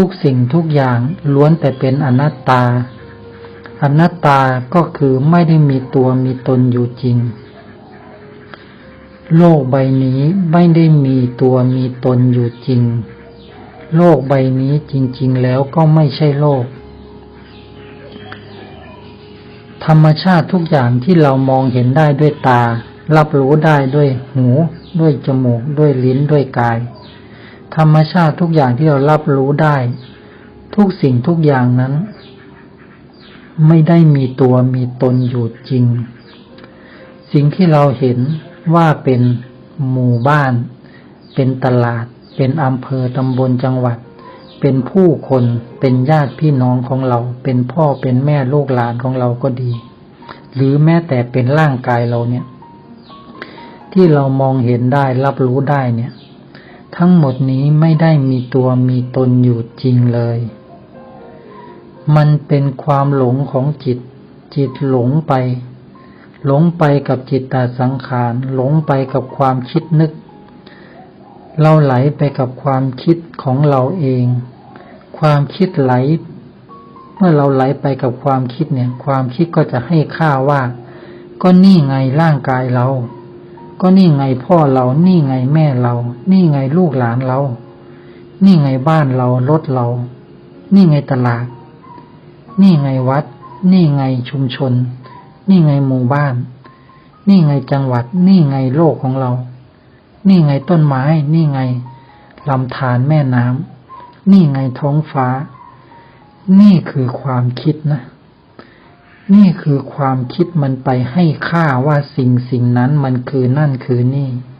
ทุกสิ่งทุกอย่างล้วนแต่เป็นอนัตตา อนัตตาก็คือไม่ได้มีตัวมีตนอยู่จริง โลกใบนี้ไม่ได้มีตัวมีตนอยู่จริง โลกใบนี้จริง ๆ แล้วก็ไม่ใช่โลก ธรรมชาติทุกอย่างที่เรามองเห็นได้ด้วยตา รับรู้ได้ด้วยหู ด้วยจมูก ด้วยลิ้นด้วยกาย ธรรมชาติทุกอย่างที่เรารับรู้ได้ ทุกสิ่งทุกอย่างนั้น ไม่ได้มีตัวมีตนอยู่จริง สิ่งที่เราเห็นว่าเป็นหมู่บ้าน เป็นตลาด เป็นอำเภอตำบลจังหวัด เป็นผู้คน เป็นญาติพี่น้องของเรา เป็นพ่อเป็นแม่ลูกหลานของเราก็ดี หรือแม้แต่เป็นร่างกายเราเนี่ย ที่เรามองเห็นได้รับรู้ได้เนี่ย ทั้งหมดนี้ไม่ได้มีตัวมีตนอยู่จริงเลย มันเป็นความหลงของจิต จิตหลงไป หลงไปกับจิตตาสังขาร หลงไปกับความคิดนึก เราไหลไปกับความคิดของเราเอง ความคิดไหล เมื่อเราไหลไปกับความคิดเนี่ย ความคิดก็จะให้ค่าว่า ก็นี่ไงร่างกายเรา ก็นี่ไงพ่อเรา นี่ไงแม่เรา นี่ไงลูกหลานเรา นี่ไงบ้านเรา รถเรา นี่ไงตลาด นี่ไงวัด นี่ไงชุมชน นี่ไงหมู่บ้าน นี่ไงจังหวัด นี่ไงโลกของเรา นี่ไงต้นไม้ นี่ไงลำธารแม่น้ำนี่ไงท้องฟ้า นี่คือความคิดนะ นี่คือความคิดมันไปให้ค่าว่าสิ่งสิ่งนั้นมันคือนั่นคือนี่